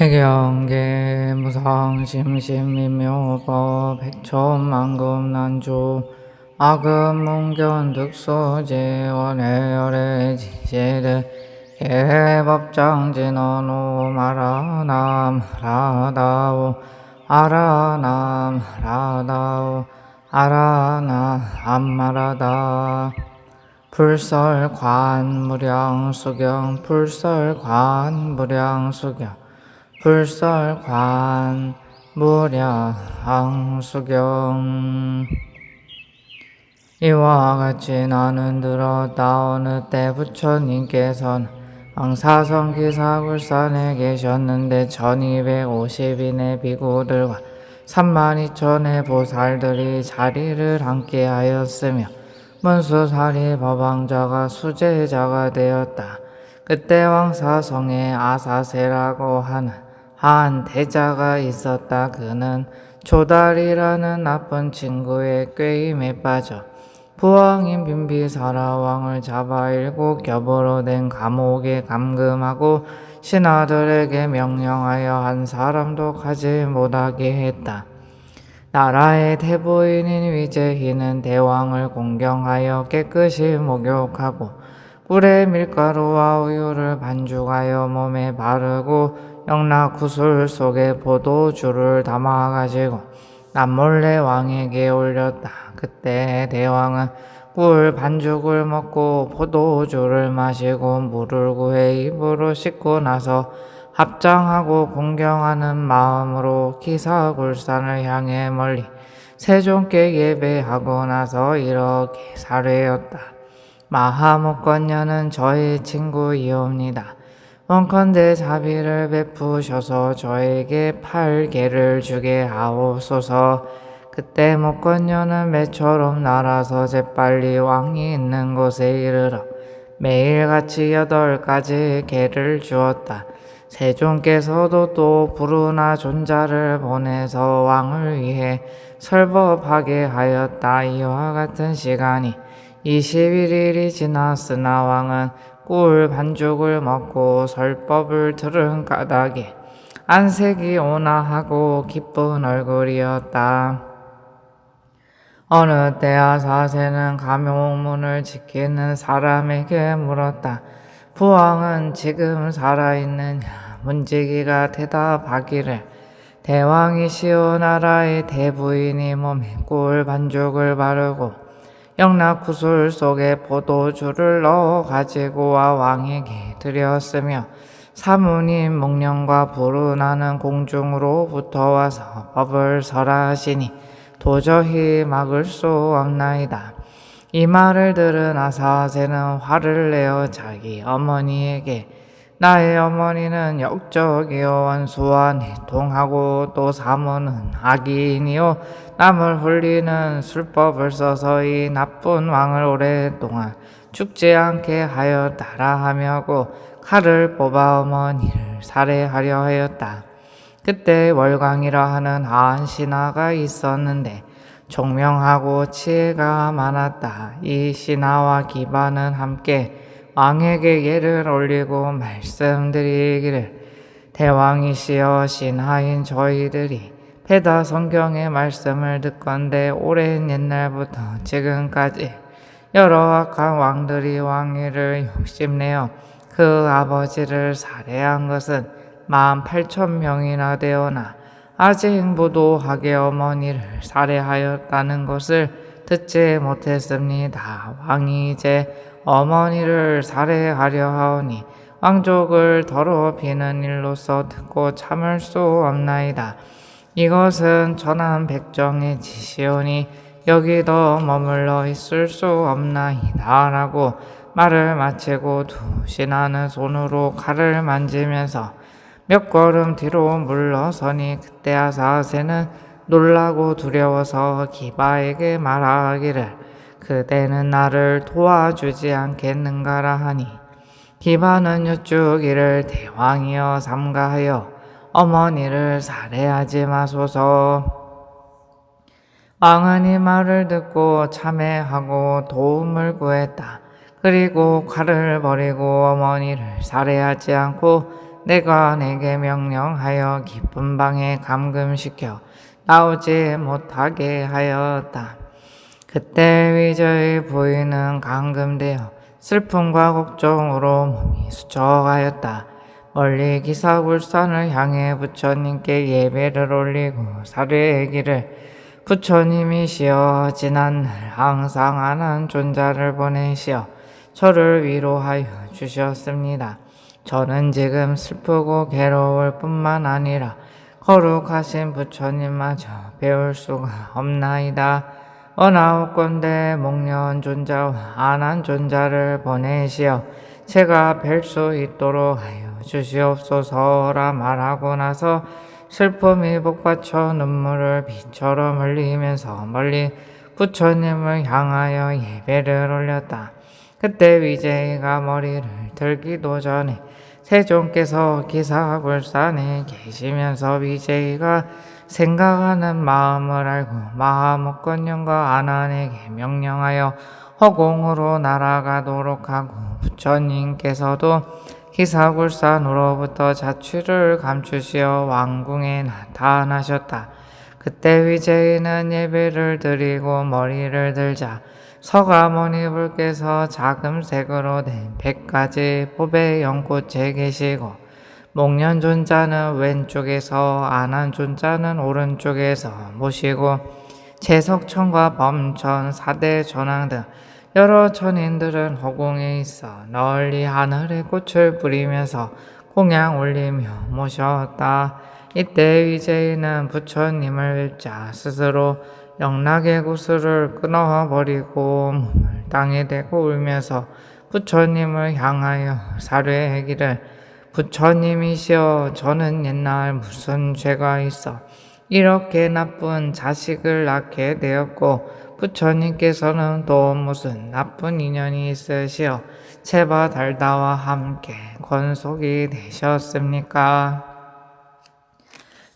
해경계 무상심심미묘법 백천만금 난주 아금문견 득소제 원해열의 지제들 개법장진언오 마라남 라다오 아라남 라다오 아라나 암마라다. 불설관 무량 수경 불설관 무량 수경 불설관 무량수경 이와 같이 나는 들었다 어느 때 부처님께서는 왕사성 기사굴산에 계셨는데 1250인의 비구들과 3만 2천의 보살들이 자리를 함께 하였으며 문수사리 법왕자가 수제자가 되었다. 그때 왕사성에 아사세라고 하는 한 대자가 있었다. 그는 조달이라는 나쁜 친구의 꾀임에 빠져 부왕인 빈비사라 왕을 잡아 일곱 겹으로 된 감옥에 감금하고 신하들에게 명령하여 한 사람도 가지 못하게 했다. 나라의 대부인인 위제희는 대왕을 공경하여 깨끗이 목욕하고 꿀에 밀가루와 우유를 반죽하여 몸에 바르고 영락 구슬 속에 포도주를 담아 가지고 남몰래 왕에게 올렸다. 그때 대왕은 꿀 반죽을 먹고 포도주를 마시고 물을 구해 입으로 씻고 나서 합장하고 공경하는 마음으로 기사굴산을 향해 멀리 세종께 예배하고 나서 이렇게 사례였다. 마하목건녀는 저의 친구이옵니다. 원컨대 자비를 베푸셔서 저에게 팔 개를 주게 하옵소서. 그때 목건녀는 매처럼 날아서 재빨리 왕이 있는 곳에 이르러 매일같이 여덟 가지 개를 주었다. 세종께서도 또 부르나 존자를 보내서 왕을 위해 설법하게 하였다. 이와 같은 시간이 21일이 지났으나 왕은 꿀 반죽을 먹고 설법을 들은 까닭에 안색이 온화하고 기쁜 얼굴이었다. 어느 때야 사세는 감옥문을 지키는 사람에게 물었다. 부왕은 지금 살아있느냐? 문지기가 대답하기를 대왕이시오 나라의 대부인이 몸에 꿀 반죽을 바르고 영락 구슬 속에 포도주를 넣어 가지고 와 왕에게 드렸으며 사모님 목령과 부르나는 공중으로부터 와서 법을 설하시니 도저히 막을 수 없나이다. 이 말을 들은 아사세는 화를 내어 자기 어머니에게 나의 어머니는 역적이요 원수와 내통하고 또 사모는 악인이요 남을 훌리는 술법을 써서 이 나쁜 왕을 오랫동안 죽지 않게 하여 따라하며고 칼을 뽑아 어머니를 살해하려 하였다. 그때 월광이라 하는 한 신하가 있었는데 총명하고 지혜가 많았다. 이 신하와 기반은 함께 왕에게 예를 올리고 말씀드리기를 대왕이시여 신하인 저희들이 페다 성경의 말씀을 듣건대 오랜 옛날부터 지금까지 여러 악한 왕들이 왕위를 욕심내어 그 아버지를 살해한 것은 만 팔천 명이나 되어나 아직 무도하게 어머니를 살해하였다는 것을 듣지 못했습니다. 왕이 이제 어머니를 살해하려 하오니 왕족을 더럽히는 일로서 듣고 참을 수 없나이다. 이것은 전한 백정의 지시오니 여기 더 머물러 있을 수 없나이다. 라고 말을 마치고 두 신하는 손으로 칼을 만지면서 몇 걸음 뒤로 물러서니 그때 아사세는 놀라고 두려워서 기바에게 말하기를 그대는 나를 도와주지 않겠는가라 하니 기바는 여쭈기를 대왕이여 삼가하여 어머니를 살해하지 마소서 왕은 이 말을 듣고 참회하고 도움을 구했다. 그리고 칼을 버리고 어머니를 살해하지 않고 내가 내게 명령하여 깊은 방에 감금시켜 나오지 못하게 하였다. 그때 위저의 부인은 감금되어 슬픔과 걱정으로 몸이 수척하였다. 멀리 기사굴산을 향해 부처님께 예배를 올리고 사례기를 부처님이시여 지난 날 항상 안한 존자를 보내시어 저를 위로하여 주셨습니다. 저는 지금 슬프고 괴로울 뿐만 아니라 거룩하신 부처님마저 배울 수가 없나이다. 어나옵건대 목련 존자와 안한 존자를 보내시어 제가 뵐 수 있도록 하여 주시옵소서라 말하고 나서 슬픔이 복받쳐 눈물을 비처럼 흘리면서 멀리 부처님을 향하여 예배를 올렸다. 그때 위제이가 머리를 들기도 전에 세종께서 기사불산에 계시면서 위제이가 생각하는 마음을 알고 마하목건령과 아난에게 명령하여 허공으로 날아가도록 하고 부처님께서도 기사굴산으로부터 자취를 감추시어 왕궁에 나타나셨다. 그때 위제이는 예배를 드리고 머리를 들자 서가모니불께서 자금색으로 된 백가지 뽑의 연꽃에 계시고 목련 존자는 왼쪽에서 안한 존자는 오른쪽에서 모시고 제석천과 범천, 사대 전왕 등 여러 천인들은 허공에 있어 널리 하늘에 꽃을 뿌리면서 공양 올리며 모셨다. 이때 위제이는 부처님을 뵙자 스스로 영락의 구슬을 끊어버리고 몸을 땅에 대고 울면서 부처님을 향하여 사례하기를 부처님이시여 저는 옛날 무슨 죄가 있어 이렇게 나쁜 자식을 낳게 되었고 부처님께서는 또 무슨 나쁜 인연이 있으시어 제바 달다와 함께 권속이 되셨습니까?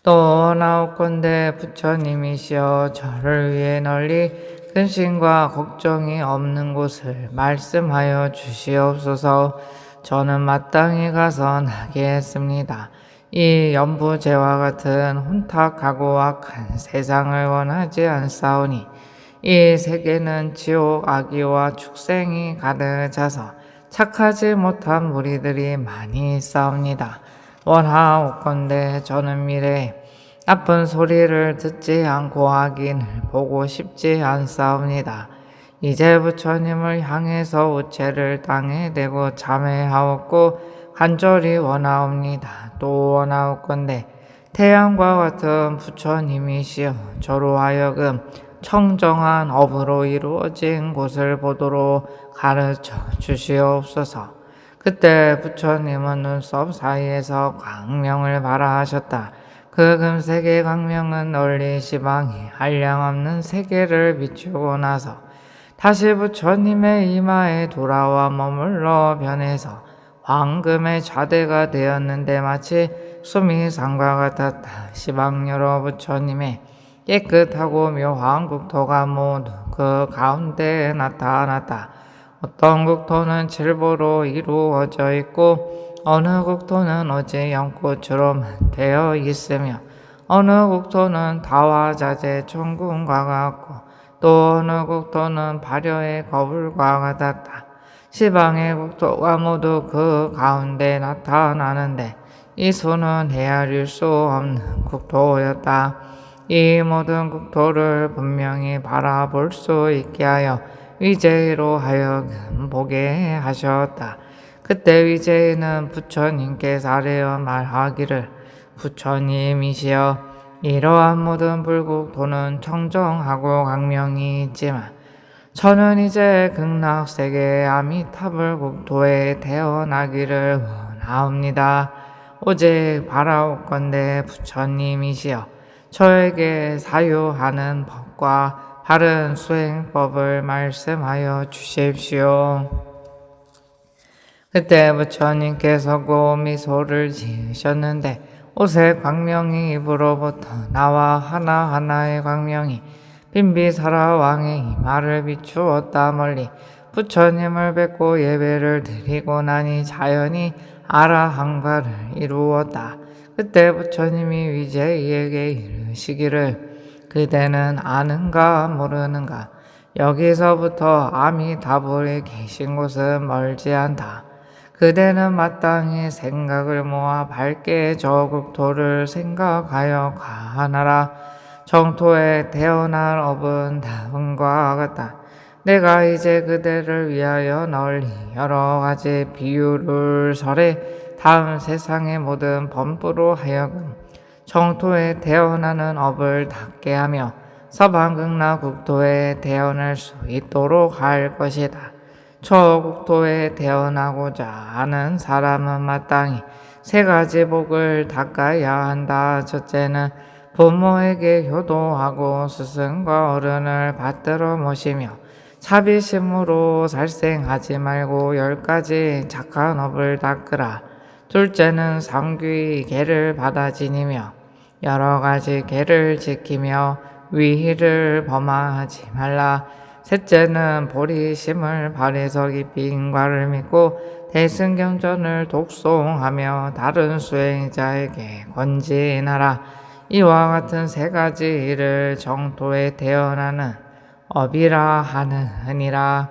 또 나옵건대 부처님이시여 저를 위해 널리 근심과 걱정이 없는 곳을 말씀하여 주시옵소서 저는 마땅히 가서 나게 했습니다. 이 연부제와 같은 혼탁하고 악한 세상을 원하지 않사오니 이 세계는 지옥 악의와 축생이 가득 차서 착하지 못한 무리들이 많이 있사옵니다. 원하옵건대 저는 미래에 나쁜 소리를 듣지 않고 하긴을 보고 싶지 않사옵니다. 이제 부처님을 향해서 우체를 땅에 대고 참회하옵고 간절히 원하옵니다. 또 원하옵건대 태양과 같은 부처님이시여 저로 하여금 청정한 업으로 이루어진 곳을 보도록 가르쳐 주시옵소서. 그때 부처님은 눈썹 사이에서 광명을 발하하셨다. 그 금색의 광명은 널리 시방에 한량없는 세계를 비추고 나서 다시 부처님의 이마에 돌아와 머물러 변해서 황금의 좌대가 되었는데 마치 수미상과 같았다. 시방여러 부처님의 깨끗하고 묘한 국토가 모두 그 가운데에 나타났다. 어떤 국토는 칠보로 이루어져 있고 어느 국토는 어제 연꽃으로만 되어 있으며 어느 국토는 다화자재 천궁과 같고 또 어느 국토는 발효의 거울과 같았다. 시방의 국토가 모두 그 가운데 나타나는데 이 수는 헤아릴 수 없는 국토였다. 이 모든 국토를 분명히 바라볼 수 있게 하여 위제로 하여금 보게 하셨다. 그때 위제는 부처님께 사례어 말하기를 부처님이시여 이러한 모든 불국토는 청정하고 강명이 있지만 저는 이제 극락세계 아미타불 국토에 태어나기를 원하옵니다. 오직 바라옵건대 부처님이시여 저에게 사유하는 법과 바른 수행법을 말씀하여 주십시오. 그때 부처님께서 고 미소를 지으셨는데 옷의 광명이 입으로부터 나와 하나하나의 광명이 빈비사라 왕의 이마를 비추었다 멀리 부처님을 뵙고 예배를 드리고 나니 자연히 아라한가를 이루었다. 그때 부처님이 위제이에게 이르시기를 그대는 아는가 모르는가 여기서부터 아미다불이 계신 곳은 멀지 않다. 그대는 마땅히 생각을 모아 밝게 저 국토를 생각하여 가하나라. 정토에 태어날 업은 다음과 같다. 내가 이제 그대를 위하여 널리 여러 가지 비유를 설해 다음 세상의 모든 범부로 하여금 정토에 태어나는 업을 닦게 하며 서방극나 국토에 태어날 수 있도록 할 것이다. 초국토에 태어나고자 하는 사람은 마땅히 세 가지 복을 닦아야 한다. 첫째는 부모에게 효도하고 스승과 어른을 받들어 모시며 자비심으로 살생하지 말고 열 가지 착한 업을 닦으라. 둘째는 상귀 계를 받아 지니며 여러 가지 계를 지키며 위희를 범하지 말라. 셋째는 보리심을 발에서 깊이 인과를 믿고 대승경전을 독송하며 다른 수행자에게 권진하라. 이와 같은 세 가지 일을 정토에 태어나는 업이라 하느니라.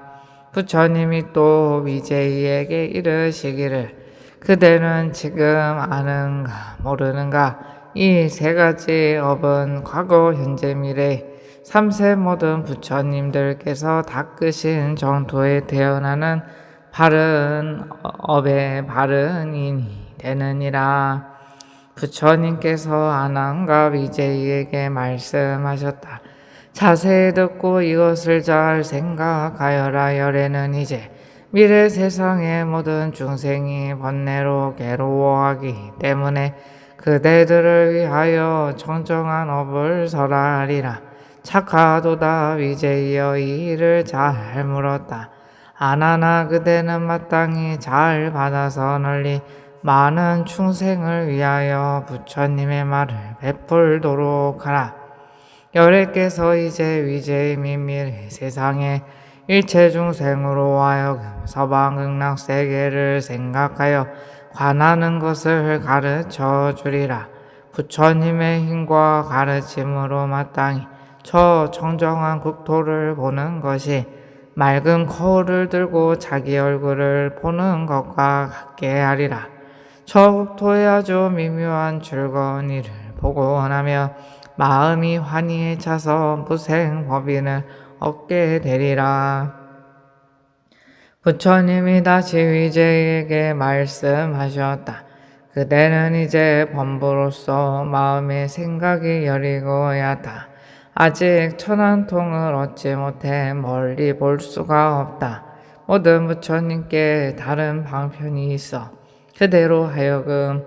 부처님이 또 위제이에게 이르시기를 그대는 지금 아는가 모르는가 이 세 가지 업은 과거 현재 미래 삼세 모든 부처님들께서 닦으신 정토에 태어나는 바른 업의 바른 인이 되느니라. 부처님께서 아난과 위제이에게 말씀하셨다. 자세히 듣고 이것을 잘 생각하여라. 열애는 이제 미래 세상의 모든 중생이 번뇌로 괴로워하기 때문에 그대들을 위하여 청정한 업을 설하리라. 착하도다 위제이여 이 일을 잘 물었다. 아나나 그대는 마땅히 잘 받아서 널리 많은 충생을 위하여 부처님의 말을 베풀도록 하라. 열애께서 이제 위제의 미밀 세상에 일체 중생으로 하여금 서방 극락 세계를 생각하여 관하는 것을 가르쳐 주리라. 부처님의 힘과 가르침으로 마땅히 저 정정한 국토를 보는 것이 맑은 거울을 들고 자기 얼굴을 보는 것과 같게 하리라. 저 국토에 아주 미묘한 즐거운 일을 보고 나며 마음이 환희에 차서 무생 법인을 얻게 되리라. 부처님이 다시 위제에게 말씀하셨다. 그대는 이제 범부로서 마음의 생각이 여리고야 다. 아직 천안통을 얻지 못해 멀리 볼 수가 없다. 모든 부처님께 다른 방편이 있어 그대로 하여금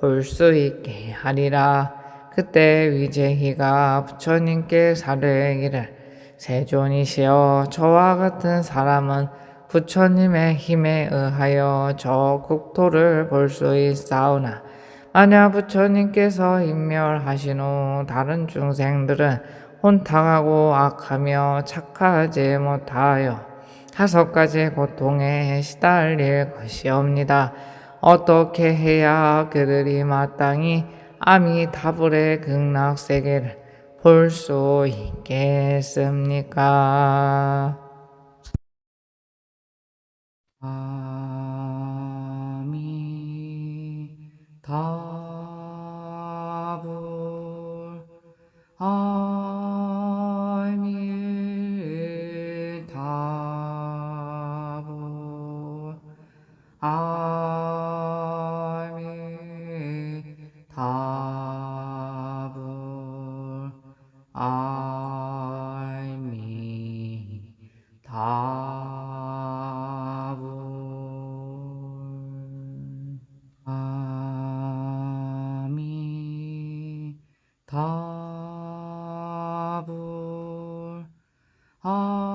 볼 수 있게 하리라. 그때 위제희가 부처님께 사르기를 세존이시여 저와 같은 사람은 부처님의 힘에 의하여 저 국토를 볼 수 있사오나 만약 부처님께서 인멸하신 후 다른 중생들은 혼탁하고 악하며 착하지 못하여 다섯 가지 고통에 시달릴 것이옵니다. 어떻게 해야 그들이 마땅히 아미타불의 극락세계를 볼 수 있겠습니까? 아미타불 아 哦